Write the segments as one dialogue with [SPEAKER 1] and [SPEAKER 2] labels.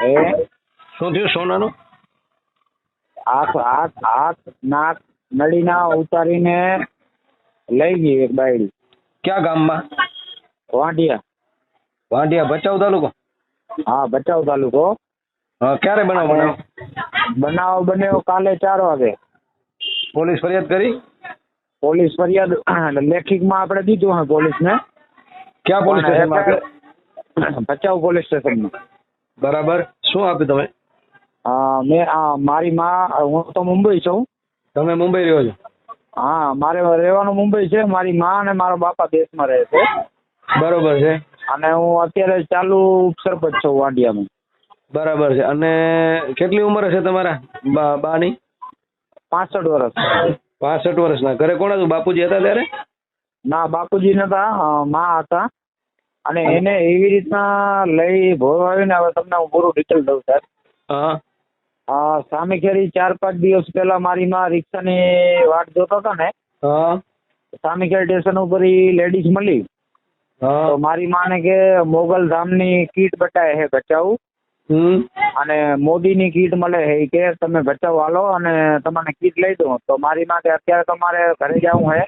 [SPEAKER 1] એ
[SPEAKER 2] શું થયું સોનાનું?
[SPEAKER 1] હાથ હાથ હાથ નાક નળીના ઉતારીને લઈ ગઈ એક બાયડી.
[SPEAKER 2] ક્યાં ગામમાં?
[SPEAKER 1] વાંઢિયા.
[SPEAKER 2] વાંઢિયા ભચાઉ તાલુકો?
[SPEAKER 1] હા ભચાઉ તાલુકો.
[SPEAKER 2] હા ક્યારે બનાવ બનાવ?
[SPEAKER 1] બનાવ બન્યો કાલે ચાર વાગે.
[SPEAKER 2] પોલીસ ફરિયાદ કરી?
[SPEAKER 1] પોલીસ ફરિયાદ લેખિતમાં આપણે દીધું હે પોલીસને.
[SPEAKER 2] ક્યાં પોલીસ સ્ટેશનમાં આપ્યું?
[SPEAKER 1] ભચાઉ પોલીસ સ્ટેશનમાં.
[SPEAKER 2] બરાબર. શું આપ્યું તમે?
[SPEAKER 1] મેં મારી માં હું તો મુંબઈ છું.
[SPEAKER 2] તમે મુંબઈ રહ્યો છો?
[SPEAKER 1] હા મારે રહેવાનું મુંબઈ છે. મારી માં અને મારા બાપા દેશમાં રહે છે.
[SPEAKER 2] બરોબર છે.
[SPEAKER 1] અને હું અત્યારે ચાલુ સરપંચ છું વાંડિયામાં.
[SPEAKER 2] બરાબર છે. અને કેટલી ઉંમર હશે તમારા બા બાની?
[SPEAKER 1] પાસઠ વર્ષ.
[SPEAKER 2] પાસઠ વર્ષના. ઘરે કોણ હતું? બાપુજી હતા ત્યારે?
[SPEAKER 1] ના બાપુજી નતા. માં હતા. અને એને એવી રીતના લઈ ભોરવાવીને હવે તમને હું પૂરું ડિટેલ દઉં સાહેબ
[SPEAKER 2] હા.
[SPEAKER 1] સામે ખેરી ચાર પાંચ દિવસ પહેલા મારી માં રિક્ષાની વાટ જોતો હતો ને
[SPEAKER 2] સામે
[SPEAKER 1] ખેરી સ્ટેશન ઉપર ઈ લેડીઝ મળી. તો
[SPEAKER 2] હા
[SPEAKER 1] મારી માને કે મોગલ ધામની કીટ બટાય હે બચાવું.
[SPEAKER 2] અને
[SPEAKER 1] અને મોદીની કીટ મળે છે ઈ કે તમે બચાવ હાલો અને તમને કીટ લઈ દઉં. તો મારી માં કે અત્યારે તમારે ઘરે જવું
[SPEAKER 2] હે.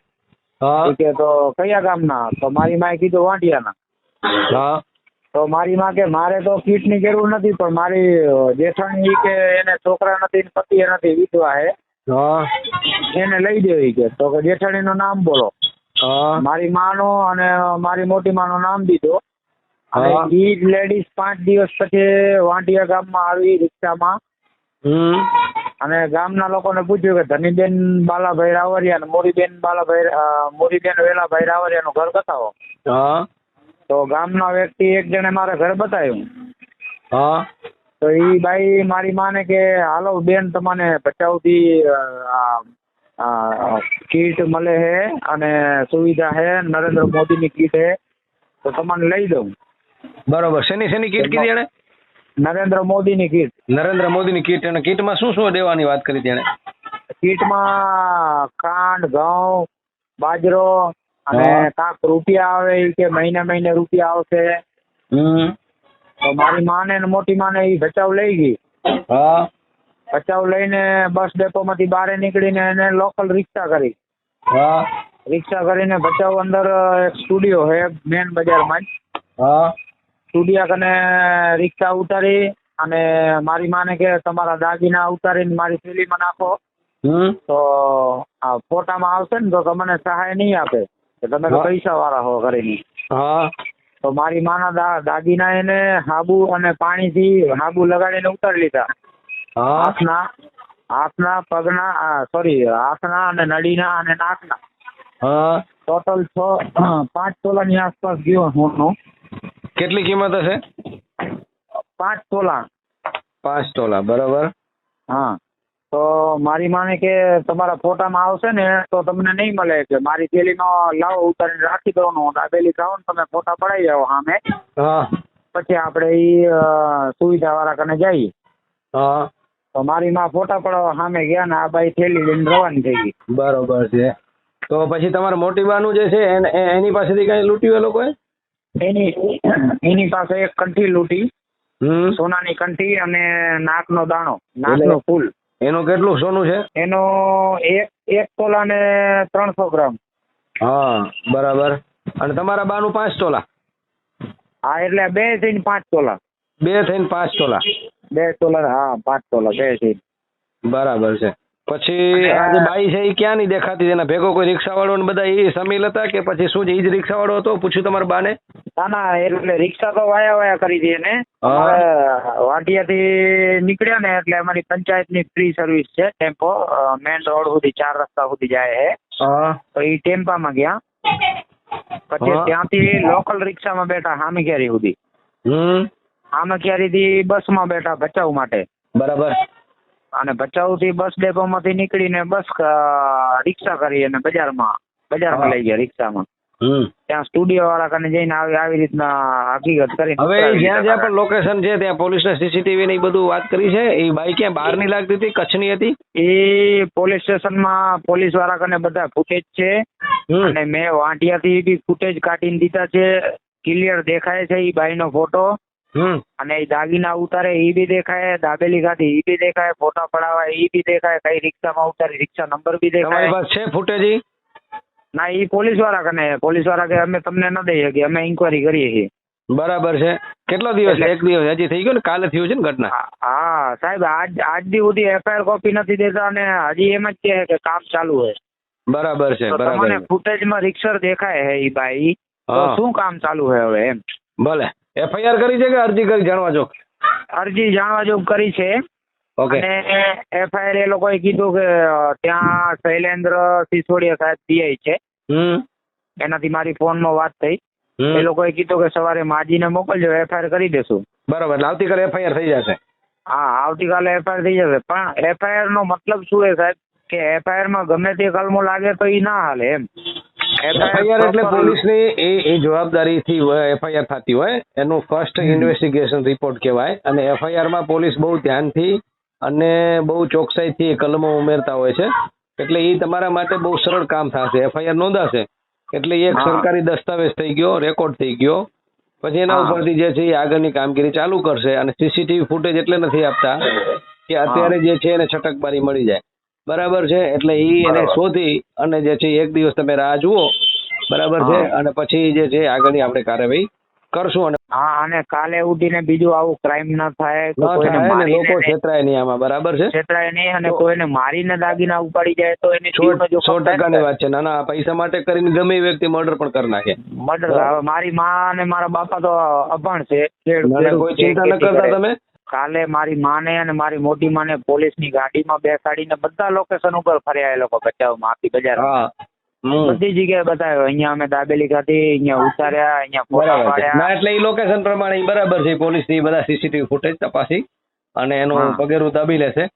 [SPEAKER 1] હા. કે તો કયા ગામના? તો મારી માએ કીધું વાંઢિયાના
[SPEAKER 2] હા.
[SPEAKER 1] તો મારી માં કે મારે તો કીટની જરૂર નથી પણ મારી જેઠાણી કે એને છોકરા નથી ને પતિ નથી વિધવા
[SPEAKER 2] હે.
[SPEAKER 1] એને લઈ દેવી કે. તો કે જેઠાણીનું નામ બોલો. મારી માનો અને મારી મોટી માનું નામ દીધો. અને. ઈ લેડીઝ પાંચ દિવસ પછી વાંઢિયા ગામમાં આવી રિક્ષામાં. અને ગામના લોકોને પૂછ્યું કે ધનીબેન બાલાભાઈ રાવરિયા અને મોરીબેન બાલાભાઈ મોરીબેન વેલાભાઈ રાવરિયા નું ઘર બતાવો. તો ગામના વ્યક્તિ એક જણે મારે ઘર બતાવ્યું.
[SPEAKER 2] હા.
[SPEAKER 1] તો એ બાઈ મારી માને કે હાલો બેન તમને બચાવથી કીટ મળે છે અને સુવિધા છે નરેન્દ્ર મોદીની કીટ છે તો તમને લઈ દઉં.
[SPEAKER 2] બરોબર. શેની શેની કીટ કીધી એને
[SPEAKER 1] નરેન્દ્ર મોદીની કીટ.
[SPEAKER 2] નરેન્દ્ર મોદીની કીટ. અને કીટમાં શું શું દેવાની વાત કરી તેણે
[SPEAKER 1] કીટમાં ખાંડ ઘઉં બાજરો અને કાંક રૂપિયા આવે કે મહિને મહિને રૂપિયા આવશે.
[SPEAKER 2] હમ.
[SPEAKER 1] તો મારી માને ને મોટી માને એ બચાવ લઈ ગઈ.
[SPEAKER 2] હા.
[SPEAKER 1] બચાવ લઈને બસ ડેપોમાંથી બહાર નીકળીને એને લોકલ રિક્ષા કરી.
[SPEAKER 2] હા.
[SPEAKER 1] રિક્ષા કરીને બચાવ અંદર એક સ્ટુડિયો છે મેન બજારમાં સ્ટુડિયા કને રિક્ષા ઉતારી અને મારી માને કે તમારા દાગીના ઉતારીને મારી થેલીમાં નાખો. તો આ ફોટામાં આવશે ને તો તમને સહાય નહીં આપે. કે તમે તો પૈસા વાળા હો ઘરેની
[SPEAKER 2] હા.
[SPEAKER 1] તો મારી માના દાદીના એને હાબુ અને પાણીથી હાબુ લગાડીને ઉતારી લીધા.
[SPEAKER 2] હા.
[SPEAKER 1] હાથના હાથના પગના સોરી હાથના અને નળીના અને નાકના.
[SPEAKER 2] હા.
[SPEAKER 1] ટોટલ છ પાંચ તોલાની આસપાસ ગયો સોનું
[SPEAKER 2] કેટલી કિંમત હશે?
[SPEAKER 1] પાંચ તોલા.
[SPEAKER 2] પાંચ તોલા બરોબર.
[SPEAKER 1] હા. તો મારી માને કે તમારા ફોટામાં આવશે ને તો તમને નહીં મળે કે મારી થેલીનો લાવો ઉતારીને રાખી દઉં દાબેલી ખાવ ને તમે ફોટા પડાવી જાઓ સામે.
[SPEAKER 2] હા.
[SPEAKER 1] પછી આપણે એ સુવિધા વાળા કને જઈએ.
[SPEAKER 2] હા.
[SPEAKER 1] તો મારી માં ફોટા પડાવવા સામે ગયા ને આ બાઈ થેલી લઈને રવાની થઈ ગઈ.
[SPEAKER 2] બરોબર છે. તો પછી તમારા મોટી બાનું જે છે એની પાસેથી કઈ લૂંટ્યું એ લોકોએ
[SPEAKER 1] એની એની પાસે એક કંઠી લૂંટી.
[SPEAKER 2] હમ.
[SPEAKER 1] સોનાની કંઠી અને નાકનો દાણો નાકનો ફૂલ.
[SPEAKER 2] એનું કેટલું સોનું છે?
[SPEAKER 1] એનો એક એક તોલા ને ત્રણસો ગ્રામ.
[SPEAKER 2] હા બરાબર. અને તમારા બાનું પાંચ તોલા?
[SPEAKER 1] હા એટલે બે થઈને પાંચ તોલા.
[SPEAKER 2] બે થઈને પાંચ તોલા?
[SPEAKER 1] બે તોલા હા પાંચ તોલા બે થઈને
[SPEAKER 2] બરાબર છે. પછી આજે બાઈ છે એ ક્યાં નહીં દેખાતી? એના ભેગો કોઈ રિક્ષા વાળો ને બધા એ સમીલ હતા કે પછી શું છે? એ જ રિક્ષા વાળો હતો? પૂછ્યું તમારા બાને?
[SPEAKER 1] ના ના એટલે રિક્ષા તો વાયા વાયા કરી દે ને. વાટિયા થી નીકળ્યા ને એટલે અમારી પંચાયતની ફ્રી સર્વિસ છે ટેમ્પો. મેન રોડ સુધી ચાર રસ્તા સુધી જાય છે. તો એ ટેમ્પામાં ગયા. પછી ત્યાંથી લોકલ રિક્ષામાં બેઠા હામીખેરી સુધી.
[SPEAKER 2] હામીખેરી
[SPEAKER 1] થી બસમાં બેઠા ભચાઉ માટે.
[SPEAKER 2] બરાબર.
[SPEAKER 1] અને ભચાઉથી બસ ડેપો માંથી નીકળીને બસ રિક્ષા કરી અને બજારમાં બજારમાં લઈ ગયા રિક્ષામાં. ત્યાં સ્ટુડિયો વાળા કને જઈને આવી આવી રીતના હકીકત કરી
[SPEAKER 2] હવે જ્યાં જ્યાં પણ લોકેશન છે ત્યાં પોલીસને સીસીટીવી ની બધું વાત કરી છે. એ બાઈક ક્યાં બહારની લાગતી હતી કચ્છની હતી?
[SPEAKER 1] એ પોલીસ સ્ટેશનમાં પોલીસવાળા કને બધા ફૂટેજ છે. અને મેં વાંટિયાથી બી ફૂટેજ કાઢીને દીધા છે. ક્લિયર દેખાય છે એ બાઈનો ફોટો અને એ દાગીના ઉતારે એ બી દેખાય દાબેલી ખાધી એ બી દેખાય ફોટા પડાવવા એ બી દેખાય કઈ રિક્ષામાં ઉતારી રિક્ષા નંબર બી દેખાય.
[SPEAKER 2] છે ફૂટેજ ઈ?
[SPEAKER 1] ના એ પોલીસવાળા કને પોલીસવાળા કે અમે તમને ન દઈ શકીએ અમે ઇન્કવાયરી કરીએ છીએ.
[SPEAKER 2] બરાબર છે. કેટલો દિવસ એક દિવસ હજી થઈ ગયો ને? કાલે થયું છે ને ઘટના?
[SPEAKER 1] હા, સાહેબ આજ આજ દી સુધી એફઆઈઆર કોપી નથી દેતા અને હજી એમ જ કહે કે કામ ચાલુ છે
[SPEAKER 2] બરાબર છે બરાબર
[SPEAKER 1] તમને
[SPEAKER 2] ફૂટેજ
[SPEAKER 1] ફૂટેજમાં રિક્ષર દેખાય છે ઈ ભાઈ. તો શું કામ ચાલુ છે હવે એમ?
[SPEAKER 2] ભલે. એફઆઈઆર કરી છે કે અરજી કરી જાણવા જો
[SPEAKER 1] અરજી જાણવા જોગ કરી છે. અને એફઆઈઆર એ લોકોએ કીધું કે ત્યાં શૈલેન્દ્ર સિસોડિયા સાહેબ પીઆઈ છે.
[SPEAKER 2] હમ.
[SPEAKER 1] એનાથી મારી ફોનમાં વાત થઈ. એ લોકોએ કીધું કે સવારે માજીને મોકલજો એફઆઈઆર કરી દેશું.
[SPEAKER 2] બરાબર એટલે આવતીકાલે એફઆઈઆર થઈ જશે.
[SPEAKER 1] હા આવતીકાલે એફઆઈઆર થઈ જશે. પણ એફઆઈઆર નો મતલબ શું છે સાહેબ? કે એફઆઈઆરમાં ગમે તે કલમો લાગે તો એ ના હાલે એમ.
[SPEAKER 2] એફઆઈઆર એટલે પોલીસની એ એ જવાબદારીથી એફઆઈઆર થતી હોય. એનું ફર્સ્ટ ઇન્વેસ્ટિગેશન રિપોર્ટ કહેવાય. અને એફઆઈઆરમાં પોલીસ બહુ ધ્યાનથી અને બહુ ચોકસાઈથી એ કલમો ઉમેરતા હોય છે. એટલે એ તમારા માટે બહુ સરળ કામ થશે. એફઆઈઆર નોંધાશે. એટલે એક સરકારી દસ્તાવેજ થઈ ગયો રેકોર્ડ થઈ ગયો. પછી એના ઉપરથી જે છે એ આગળની કામગીરી ચાલુ કરશે અને સીસીટીવી ફૂટેજ એટલે નથી આપતા કે અત્યારે જે છે એને છટકબારી મળી જાય. બરાબર છે? એટલે એ એને શોધી અને જે છે એક દિવસ તમે રાહ જુઓ. બરાબર છે? અને પછી જે છે આગળની આપણે કાર્યવાહી કરશું અને
[SPEAKER 1] હા અને કાલે ઉઠીને બીજું આવું ક્રાઇમ ન થાય
[SPEAKER 2] ન
[SPEAKER 1] કોઈને
[SPEAKER 2] મારી ને લોકો
[SPEAKER 1] મારીને
[SPEAKER 2] છેતરાય નહીં આમાં બરાબર છે?
[SPEAKER 1] છેતરાય નહીં અને કોઈને મારીને દાગીના ઉપાડી જાય તો એને જીવનો
[SPEAKER 2] સો ટકાની વાત છે. ના ના પૈસા માટે કરીને ગમે એ વ્યક્તિ મર્ડર પણ કરી નાખે.
[SPEAKER 1] મર્ડર હવે મારી માં અને મારા બાપા તો અભણ છે.
[SPEAKER 2] ના, ના, કોઈ ચિંતા ન કરતા તમે.
[SPEAKER 1] કાલે મારી માને અને મારી મોટી માને પોલીસની ગાડીમાં બેસાડીને બધા લોકેશન ઉપર ફર્યા એ લોકો બચાવમાં આખી બજાર. બધી જગ્યાએ બતાવ્યો. અહીંયા અમે દાબેલી ખાધી અહીંયા ઉતાર્યા અહીંયા ફોટા
[SPEAKER 2] ના એટલે એ લોકેશન પ્રમાણે બરાબર છે. પોલીસની બધા સીસીટીવી ફૂટેજ તપાસી અને એનું. પગેરું દાબી લેશે.